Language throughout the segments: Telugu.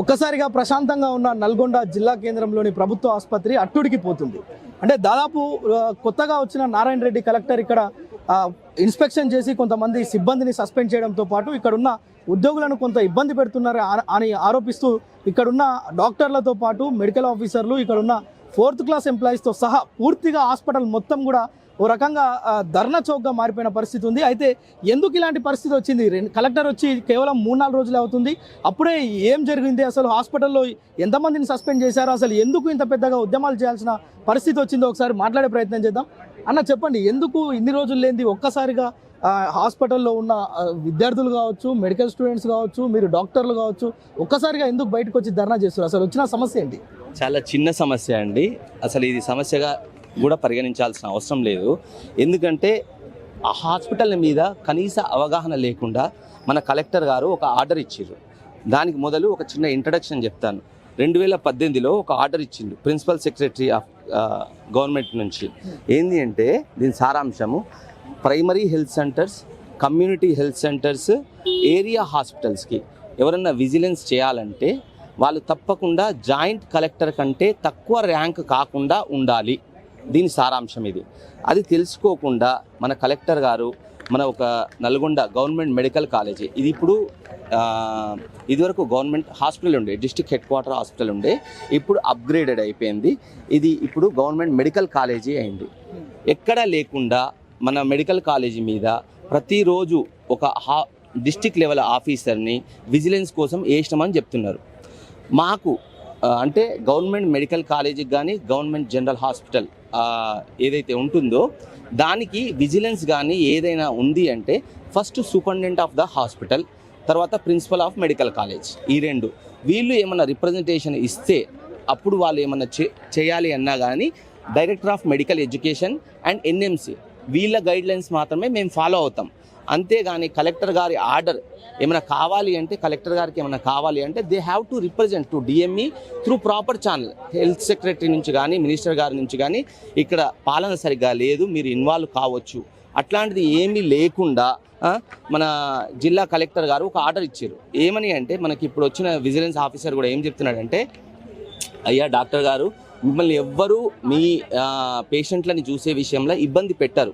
ఒక్కసారిగా ప్రశాంతంగా ఉన్న నల్గొండ జిల్లా కేంద్రంలోని ప్రభుత్వ ఆసుపత్రి అట్టుడికి పోతుంది. అంటే దాదాపు కొత్తగా వచ్చిన నారాయణ రెడ్డి కలెక్టర్ ఇక్కడ ఇన్స్పెక్షన్ చేసి కొంతమంది సిబ్బందిని సస్పెండ్ చేయడంతో పాటు ఇక్కడున్న ఉద్యోగులను కొంత ఇబ్బంది పెడుతున్నారు అని ఆరోపిస్తూ ఇక్కడున్న డాక్టర్లతో పాటు మెడికల్ ఆఫీసర్లు ఇక్కడున్న ఫోర్త్ క్లాస్ ఎంప్లాయీస్తో సహా పూర్తిగా హాస్పిటల్ మొత్తం కూడా ఓ రకంగా ధర్నా చౌక్గా మారిపోయిన పరిస్థితి ఉంది. అయితే ఎందుకు ఇలాంటి పరిస్థితి వచ్చింది? కలెక్టర్ వచ్చి కేవలం మూడు నాలుగు రోజులే అవుతుంది. అప్పుడే ఏం జరిగింది? అసలు హాస్పిటల్లో ఎంతమందిని సస్పెండ్ చేశారు? అసలు ఎందుకు ఇంత పెద్దగా ఉద్యమాలు చేయాల్సిన పరిస్థితి వచ్చిందో ఒకసారి మాట్లాడే ప్రయత్నం చేద్దాం. అన్న చెప్పండి ఎందుకు ఇన్ని రోజులు లేనిది? ఒక్కసారిగా హాస్పిటల్లో ఉన్న విద్యార్థులు కావచ్చు మెడికల్ స్టూడెంట్స్ కావచ్చు మీరు డాక్టర్లు కావచ్చు ఒక్కసారిగా ఎందుకు బయటకు వచ్చి ధర్నా చేస్తారు అసలు వచ్చిన సమస్య ఏంటి? చాలా చిన్న సమస్య అండి. అసలు ఇది సమస్యగా కూడా పరిగణించాల్సిన అవసరం లేదు. ఎందుకంటే ఆ హాస్పిటల్ మీద కనీస అవగాహన లేకుండా మన కలెక్టర్ గారు ఒక ఆర్డర్ ఇచ్చారు దానికి మొదలు ఒక చిన్న ఇంట్రడక్షన్ చెప్తాను. రెండు వేల పద్దెనిమిదిలో ఒక ఆర్డర్ ఇచ్చిండు ప్రిన్సిపల్ సెక్రటరీ ఆఫ్ గవర్నమెంట్ నుంచి. ఏంది అంటే దీని సారాంశము primary health centres community health centres area హాస్పిటల్స్కి ఎవరన్నా విజిలెన్స్ చేయాలంటే వాళ్ళు తప్పకుండా జాయింట్ కలెక్టర్ కంటే తక్కువ ర్యాంక్ కాకుండా ఉండాలి. దీని సారాంశం ఇది. అది తెలుసుకోకుండా మన కలెక్టర్ గారు మన ఒక నల్గొండ గవర్నమెంట్ మెడికల్ కాలేజీ ఇది ఇప్పుడు ఇదివరకు గవర్నమెంట్ హాస్పిటల్ ఉండే డిస్టిక్ హెడ్ క్వార్టర్ హాస్పిటల్ ఉండే ఇప్పుడు అప్గ్రేడెడ్ అయిపోయింది. ఇది ఇప్పుడు గవర్నమెంట్ మెడికల్ కాలేజీ అయింది. ఎక్కడా లేకుండా మన మెడికల్ కాలేజీ మీద ప్రతిరోజు ఒక హా డిస్టిక్ లెవెల్ ఆఫీసర్ని విజిలెన్స్ కోసం వేసినామని చెప్తున్నారు. మాకు అంటే గవర్నమెంట్ మెడికల్ కాలేజీకి కానీ గవర్నమెంట్ జనరల్ హాస్పిటల్ ఏదైతే ఉంటుందో దానికి విజిలెన్స్ కానీ ఏదైనా ఉంది అంటే first superintendent of the hospital తర్వాత ప్రిన్సిపల్ ఆఫ్ మెడికల్ కాలేజ్ ఈ రెండు. వీళ్ళు ఏమన్నా రిప్రజెంటేషన్ ఇస్తే అప్పుడు వాళ్ళు ఏమన్నా చేయాలి అన్నా కానీ director of medical education and NMC వీళ్ళ గైడ్లైన్స్ మాత్రమే మేము ఫాలో అవుతాం. అంతేగాని కలెక్టర్ గారి ఆర్డర్ ఏమైనా కావాలి అంటే కలెక్టర్ గారికి ఏమైనా కావాలి అంటే they have to represent to DME through proper channel. Health secretary నుంచి కానీ మినిస్టర్ గారి నుంచి కానీ ఇక్కడ పాలన సరిగ్గా లేదు మీరు ఇన్వాల్వ్ కావచ్చు. అట్లాంటిది ఏమీ లేకుండా మన జిల్లా కలెక్టర్ గారు ఒక ఆర్డర్ ఇచ్చారు. ఏమని అంటే మనకి ఇప్పుడు వచ్చిన విజిలెన్స్ ఆఫీసర్ కూడా ఏం చెప్తున్నాడంటే అయ్యా డాక్టర్ గారు మిమ్మల్ని ఎవ్వరూ మీ పేషెంట్లని చూసే విషయంలో ఇబ్బంది పెట్టరు.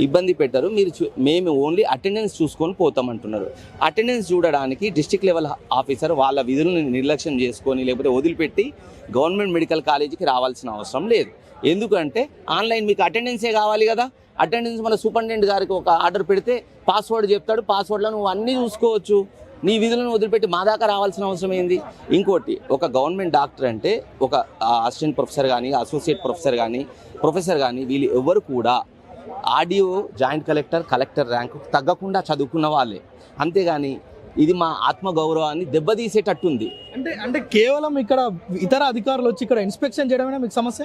ఇబ్బంది పెట్టరు. మీరు చూ- మేము ఓన్లీ అటెండెన్స్ చూసుకొని పోతామంటున్నారు అటెండెన్స్ చూడడానికి డిస్ట్రిక్ట్ లెవెల్ ఆఫీసర్ వాళ్ళ విధులను నిర్లక్ష్యం చేసుకొని లేకపోతే వదిలిపెట్టి గవర్నమెంట్ మెడికల్ కాలేజీకి రావాల్సిన అవసరం లేదు. ఎందుకంటే ఆన్లైన్ మీకు అటెండెన్సే కావాలి కదా. అటెండెన్స్ మన సూపరింటెండెంట్ గారికి ఒక ఆర్డర్ పెడితే పాస్వర్డ్ చెప్తాడు. పాస్వర్డ్లో నువ్వు అన్నీ చూసుకోవచ్చు. నీ విధులను వదిలిపెట్టి మా దాకా రావాల్సిన అవసరం ఏంది? ఇంకోటి ఒక గవర్నమెంట్ డాక్టర్ అంటే ఒక అసిస్టెంట్ ప్రొఫెసర్ కానీ అసోసియేట్ ప్రొఫెసర్ కానీ ప్రొఫెసర్ కానీ వీళ్ళు ఎవరు కూడా ఆడియో జాయింట్ కలెక్టర్ కలెక్టర్ ర్యాంకు తగ్గకుండా చదువుకున్న వాళ్ళే. అంతేగాని ఇది మా ఆత్మగౌరవాన్ని దెబ్బతీసేటట్టుంది. అంటే అంటే కేవలం ఇక్కడ ఇతర అధికారులు వచ్చి ఇక్కడ ఇన్స్పెక్షన్ చేయడమేనా మీకు సమస్య?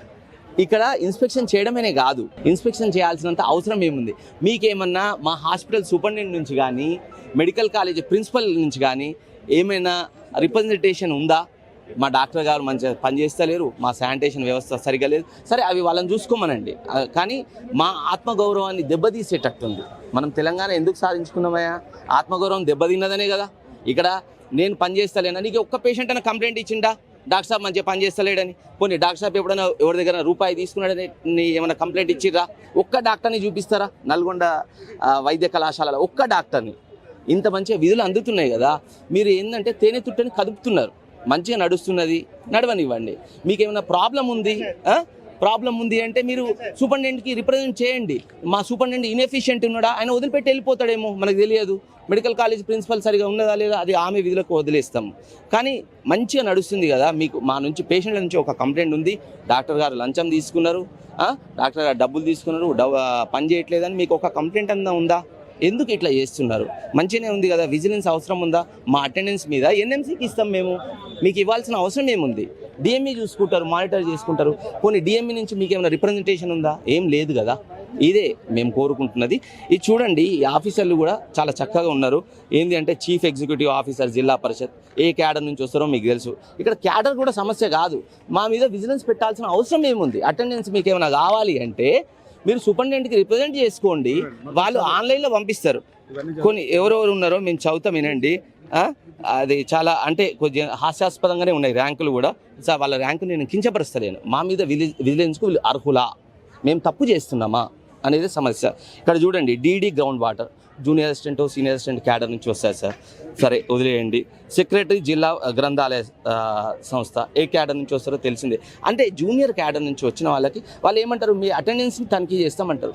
ఇక్కడ ఇన్స్పెక్షన్ చేయడమేనే కాదు. ఇన్స్పెక్షన్ చేయాల్సినంత అవసరం ఏముంది? మీకేమన్నా మా హాస్పిటల్ సూపరింటెండెంట్ నుంచి కానీ మెడికల్ కాలేజ్ ప్రిన్సిపల్ నుంచి కానీ ఏమైనా రిప్రజెంటేషన్ ఉందా? మా డాక్టర్ గారు మంచిగా పనిచేస్తలేరు మా శానిటేషన్ వ్యవస్థ సరిగా లేదు. సరే అవి వాళ్ళని చూసుకోమనండి. కానీ మా ఆత్మగౌరవాన్ని దెబ్బతీసేటట్టుంది. మనం తెలంగాణ ఎందుకు సాధించుకున్నామయ్యా? ఆత్మగౌరవం దెబ్బతిన్నదనే కదా. ఇక్కడ నేను పనిచేస్తలేనా. నీకు ఒక్క పేషెంట్ అయినా కంప్లైంట్ ఇచ్చిండా? డాక్టర్ సాబ్ మంచిగా పని చేస్తలేడని పోనీ డాక్టర్ సాబ్ ఎప్పుడైనా ఎవరి దగ్గర రూపాయి తీసుకున్నాడని నీ ఏమైనా కంప్లైంట్ ఇచ్చిర్రా? ఒక్క డాక్టర్ని చూపిస్తారా? నల్గొండ వైద్య కళాశాలలో ఒక్క డాక్టర్ని. ఇంత మంచిగా విధులు అందుతున్నాయి కదా. మీరు ఏంటంటే తేనె తుట్టని కదుపుతున్నారు. మంచిగా నడుస్తున్నది నడవనివ్వండి. మీకు ఏమైనా ప్రాబ్లం ఉంది? ప్రాబ్లం ఉంది అంటే మీరు సూపరింటెండెంట్కి రిప్రజెంట్ చేయండి. మా సూపరింటెండెంట్ ఇన్ఎఫిషియెంట్ ఉన్నాడా? ఆయన వదిలిపెట్టి వెళ్ళిపోతాడేమో మనకు తెలియదు. మెడికల్ కాలేజ్ ప్రిన్సిపల్ సరిగా ఉన్నదా లేదా అది ఆమె విధులకు వదిలేస్తాం. కానీ మంచిగా నడుస్తుంది కదా మీకు మా నుంచి పేషెంట్ల నుంచి ఒక కంప్లైంట్ ఉంది. డాక్టర్ గారు లంచం తీసుకున్నారు. డాక్టర్ గారు డబ్బులు తీసుకున్నారు. డవ్- పని చేయట్లేదని మీకు ఒక కంప్లైంట్ అంతా ఉందా? ఎందుకు ఇట్లా చేస్తున్నారు? మంచిగానే ఉంది కదా విజిలెన్స్ అవసరం ఉందా? మా అటెండెన్స్ మీద ఎన్ఎంసీకి ఇస్తాం మేము. మీకు ఇవ్వాల్సిన అవసరం ఏముంది? డిఎంఈ చూసుకుంటారు మానిటర్ చేసుకుంటారు. కొన్ని డిఎంఈ నుంచి మీకు ఏమైనా రిప్రజెంటేషన్ ఉందా? ఏం లేదు కదా. ఇదే మేము కోరుకుంటున్నది. ఇది చూడండి ఈ ఆఫీసర్లు కూడా చాలా చక్కగా ఉన్నారు. ఏంటి అంటే చీఫ్ ఎగ్జిక్యూటివ్ ఆఫీసర్ జిల్లా పరిషత్ ఏ క్యాడర్ నుంచి వస్తారో మీకు తెలుసు. ఇక్కడ క్యాడర్ కూడా సమస్య కాదు. మా మీద విజిలెన్స్ పెట్టాల్సిన అవసరం ఏముంది? అటెండెన్స్ మీకు ఏమైనా కావాలి అంటే మీరు సూపరింటెండెంట్కి రిప్రజెంట్ చేసుకోండి. వాళ్ళు ఆన్లైన్లో పంపిస్తారు. కొన్ని ఎవరెవరు ఉన్నారో మేము చదువుతాం వినండి? అది చాలా అంటే కొద్దిగా హాస్యాస్పదంగానే ఉన్నాయి ర్యాంకులు కూడా. సార్ వాళ్ళ ర్యాంకు నేను కించపరుస్తలేను. మా మీద విలి విజిలెన్స్కు అర్హులా? మేము తప్పు చేస్తున్నామా? అనేది సమస్య. ఇక్కడ చూడండి DD ground water junior assistant senior assistant cadre నుంచి వస్తాయి సార్. సరే వదిలేయండి. సెక్రటరీ జిల్లా గ్రంథాలయ సంస్థ ఏ క్యాడర్ నుంచి వస్తారో తెలిసిందే. అంటే జూనియర్ క్యాడర్ నుంచి వచ్చిన వాళ్ళకి వాళ్ళు ఏమంటారు మీ అటెండెన్స్ని తనిఖీ చేస్తామంటారు.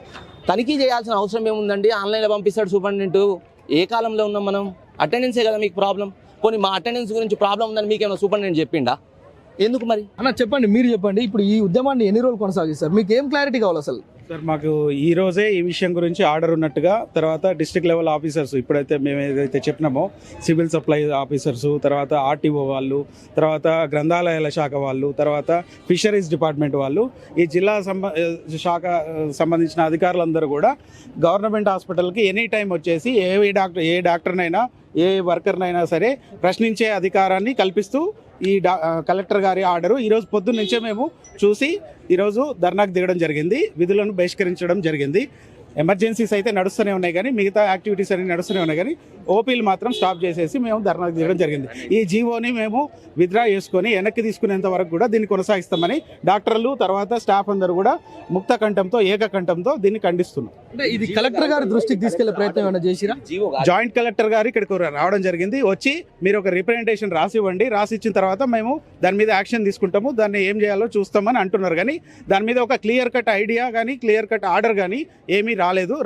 తనిఖీ చేయాల్సిన అవసరం ఏముందండి? ఆన్లైన్లో పంపిస్తాడు సూపరింటెండెంట్. ఏ కాలంలో ఉన్నాం మనం? అటెండెన్సే కదా మీకు ప్రాబ్లం పోనీ మా అటెండెన్స్ గురించి ప్రాబ్లం ఉందని మీకు ఏమైనా సూపరింటెండెంట్ చెప్పిండా? ఎందుకు మరి? అన్న చెప్పండి మీరు చెప్పండి. ఇప్పుడు ఈ ఉద్యమాన్ని ఎన్ని రోజులు కొనసాగిస్తారు? మీకు ఏం క్లారిటీ కావాలి అసలు? సార్ మాకు ఈ రోజే ఈ విషయం గురించి ఆర్డర్ ఉన్నట్టుగా తర్వాత డిస్ట్రిక్ట్ లెవెల్ ఆఫీసర్స్ ఇప్పుడైతే మేము ఏదైతే చెప్పినామో సివిల్ సప్లై ఆఫీసర్స్ తర్వాత ఆర్టీఓ వాళ్ళు తర్వాత గ్రంథాలయాల శాఖ వాళ్ళు తర్వాత ఫిషరీస్ డిపార్ట్మెంట్ వాళ్ళు ఈ జిల్లా సంబ శాఖ సంబంధించిన అధికారులందరూ కూడా గవర్నమెంట్ హాస్పిటల్కి ఎనీ టైం వచ్చేసి ఏ ఏ డాక్టర్ ఏ డాక్టర్నైనా ఏ వర్కర్నైనా సరే ప్రశ్నించే అధికారాన్ని కల్పిస్తూ ఈ కలెక్టర్ గారి ఆర్డరు. ఈరోజు పొద్దున్న నుంచే మేము చూసి ఈరోజు ధర్నాకు దిగడం జరిగింది. విధులను బహిష్కరించడం జరిగింది. ఎమర్జెన్సీస్ అయితే నడుస్తూనే ఉన్నాయి కానీ మిగతా యాక్టివిటీస్ అన్ని నడుస్తూనే ఉన్నాయి కానీ ఓపీలు మాత్రం స్టాప్ చేసేసి మేము ధర్నాకు దిగడం జరిగింది. ఈ జీవోని మేము విత్డ్రా చేసుకొని వెనక్కి తీసుకునేంత వరకు కూడా దీన్ని కొనసాగిస్తామని డాక్టర్లు తర్వాత స్టాఫ్ అందరూ కూడా ముక్త కంఠంతో ఏకకంఠంతో దీన్ని ఖండిస్తున్నాం. అంటే ఇది కలెక్టర్ గారి దృష్టికి తీసుకెళ్ళే ప్రయత్నం ఏమైనా చేసిరా? జాయింట్ కలెక్టర్ గారు ఇక్కడికి రావడం జరిగింది. వచ్చి మీరు ఒక రిప్రజెంటేషన్ రాసి ఇవ్వండి రాసి ఇచ్చిన తర్వాత మేము దాని మీద యాక్షన్ తీసుకుంటాము. దాన్ని ఏం చేయాలో చూస్తామని అంటున్నారు. కానీ దాని మీద ఒక క్లియర్ కట్ ఐడియా కానీ క్లియర్ కట్ ఆర్డర్ కానీ ఏమీ రాలేదు.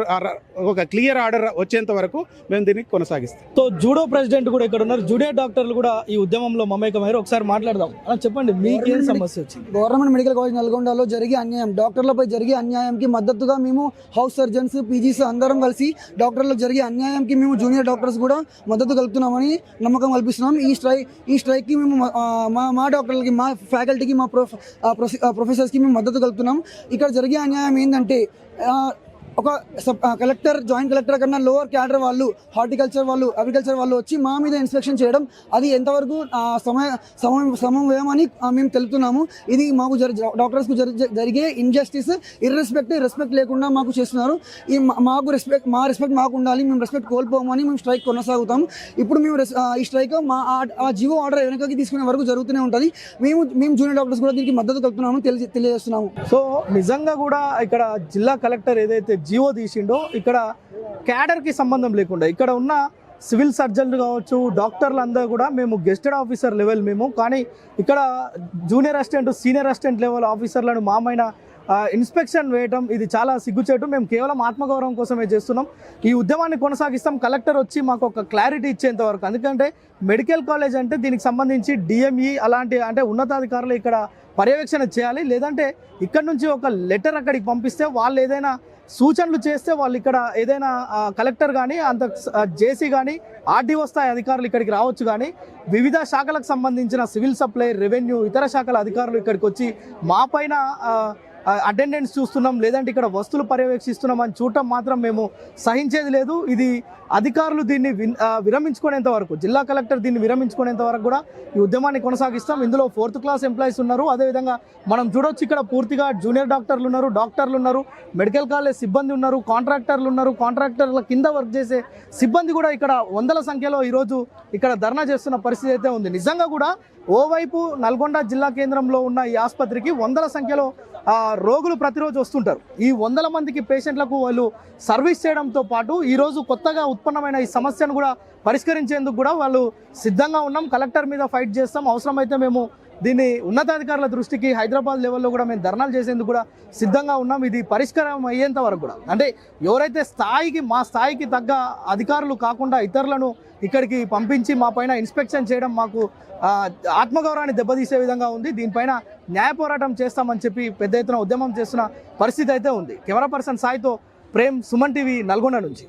ఒక క్లియర్ ఆర్డర్ వచ్చేంత వరకు మేము దీన్ని కొనసాగిస్తాం. సో జూడో ప్రెసిడెంట్ కూడా ఇక్కడ ఉన్నారు. జూనియర్ డాక్టర్లు కూడా ఈ ఉద్యమంలో మమేకమయ్యారు. ఒకసారి మాట్లాడదాం. చెప్పండి మీకేం సమస్య వచ్చింది? గవర్నమెంట్ మెడికల్ కాలేజ్ నల్గొండలో జరిగే అన్యాయం డాక్టర్లపై జరిగే అన్యాయంకి మద్దతుగా మేము హౌస్ సర్జన్స్ పీజీస్ అందరం కలిసి డాక్టర్లకు జరిగే అన్యాయంకి మేము జూనియర్ డాక్టర్స్ కూడా మద్దతు కలుపుతున్నామని నమ్మకం కల్పిస్తున్నాం. ఈ స్ట్రైక్ ఈ స్ట్రైక్కి మేము మా మా డాక్టర్లకి మా ఫ్యాకల్టీకి మా ప్రొఫె- ప్రొఫెసర్స్కి మేము మద్దతు కలుపుతున్నాం. ఇక్కడ జరిగే అన్యాయం ఏంటంటే ఒక సబ్ కలెక్టర్ జాయింట్ కలెక్టర్ కన్నా లోవర్ క్యాడర్ వాళ్ళు హార్టికల్చర్ వాళ్ళు అగ్రికల్చర్ వాళ్ళు వచ్చి మా మీద ఇన్స్పెక్షన్ చేయడం అది ఎంతవరకు సమయ సమయం సమయమని మేము తెలుపుతున్నాము. ఇది మాకు జరి డాక్టర్స్కు జరిగే ఇన్జస్టిస్ ఇర్రెస్పెక్ట్ రెస్పెక్ట్ లేకుండా మాకు చేస్తున్నారు. ఈ మా- మాకు రెస్పెక్ట్ మా రెస్పెక్ట్ మాకు ఉండాలి మేము రెస్పెక్ట్ కోల్పోమని మేము స్ట్రైక్ కొనసాగుతాం ఇప్పుడు మేము రెస్- ఈ స్ట్రైక్ మా ఆ- జీవో ఆర్డర్ వెనకకి తీసుకునే వరకు జరుగుతూనే ఉంటుంది. మేము మేము జూనియర్ డాక్టర్స్ కూడా దీనికి మద్దతు కలుపుతున్నాము తెలియజేస్తున్నాము. సో నిజంగా కూడా ఇక్కడ జిల్లా కలెక్టర్ ఏదైతే జీవో తీసిండో ఇక్కడ క్యాడర్కి సంబంధం లేకుండా ఇక్కడ ఉన్న సివిల్ సర్జన్లు కావచ్చు డాక్టర్లు అందరూ కూడా మేము గెస్టెడ్ ఆఫీసర్ లెవెల్ మేము కానీ ఇక్కడ junior assistant senior assistant level ఆఫీసర్లను మామైన ఇన్స్పెక్షన్ వేయటం ఇది చాలా సిగ్గుచేటు. మేము కేవలం ఆత్మగౌరవం కోసమే చేస్తున్నాం. ఈ ఉద్యమాన్ని కొనసాగిస్తాం. కలెక్టర్ వచ్చి మాకు ఒక క్లారిటీ ఇచ్చేంత వరకు. ఎందుకంటే మెడికల్ కాలేజ్ అంటే దీనికి సంబంధించి డిఎంఈ అలాంటి అంటే ఉన్నతాధికారులు ఇక్కడ పర్యవేక్షణ చేయాలి. లేదంటే ఇక్కడ నుంచి ఒక లెటర్ అక్కడికి పంపిస్తే వాళ్ళు ఏదైనా సూచనలు చేస్తే వాళ్ళు ఇక్కడ ఏదైనా కలెక్టర్ కానీ అంత జేసీ కానీ ఆర్డీఓ స్థాయి అధికారులు ఇక్కడికి రావచ్చు కానీ వివిధ శాఖలకు సంబంధించిన సివిల్ సప్లై రెవెన్యూ ఇతర శాఖల అధికారులు ఇక్కడికి వచ్చి మా పైన అటెండెన్స్ చూస్తున్నాం లేదంటే ఇక్కడ వస్తువులు పర్యవేక్షిస్తున్నాం అని చూడటం మాత్రం మేము సహించేది లేదు. ఇది అధికారులు దీన్ని విన్- విరమించుకునేంత వరకు జిల్లా కలెక్టర్ దీన్ని విరమించుకునేంత వరకు కూడా ఈ ఉద్యమాన్ని కొనసాగిస్తాం. ఇందులో ఫోర్త్ క్లాస్ ఎంప్లాయీస్ ఉన్నారు. అదేవిధంగా మనం చూడొచ్చు ఇక్కడ పూర్తిగా జూనియర్ డాక్టర్లు ఉన్నారు డాక్టర్లు ఉన్నారు మెడికల్ కాలేజ్ సిబ్బంది ఉన్నారు కాంట్రాక్టర్లు ఉన్నారు కాంట్రాక్టర్ల కింద వర్క్ చేసే సిబ్బంది కూడా ఇక్కడ వందల సంఖ్యలో ఈరోజు ఇక్కడ ధర్నా చేస్తున్న పరిస్థితి అయితే ఉంది. నిజంగా కూడా ఓవైపు నల్గొండ జిల్లా కేంద్రంలో ఉన్న ఈ ఆసుపత్రికి వందల సంఖ్యలో రోగులు ప్రతిరోజు వస్తుంటారు. ఈ వందల మందికి పేషెంట్లకు వాళ్ళు సర్వీస్ చేయడంతో పాటు ఈరోజు కొత్తగా ఉత్పన్నమైన ఈ సమస్యను కూడా పరిష్కరించేందుకు కూడా వాళ్ళు సిద్ధంగా ఉన్నాం. కలెక్టర్ మీద ఫైట్ చేస్తాం. అవసరమైతే మేము దీన్ని ఉన్నతాధికారుల దృష్టికి హైదరాబాద్ లెవెల్లో కూడా మేము ధర్నాలు చేసేందుకు కూడా సిద్ధంగా ఉన్నాం. ఇది పరిష్కారం అయ్యేంత వరకు కూడా. అంటే ఎవరైతే స్థాయికి మా స్థాయికి తగ్గ అధికారులు కాకుండా ఇతరులను ఇక్కడికి పంపించి మా పైన ఇన్స్పెక్షన్ చేయడం మాకు ఆత్మగౌరవాన్ని దెబ్బతీసే విధంగా ఉంది. దీనిపైన న్యాయ పోరాటం చేస్తామని చెప్పి పెద్ద ఎత్తున ఉద్యమం చేస్తున్న పరిస్థితి అయితే ఉంది. కెమెరా పర్సన్ సాయితో ప్రేమ్ సుమన్ టీవీ నల్గొండ నుంచి.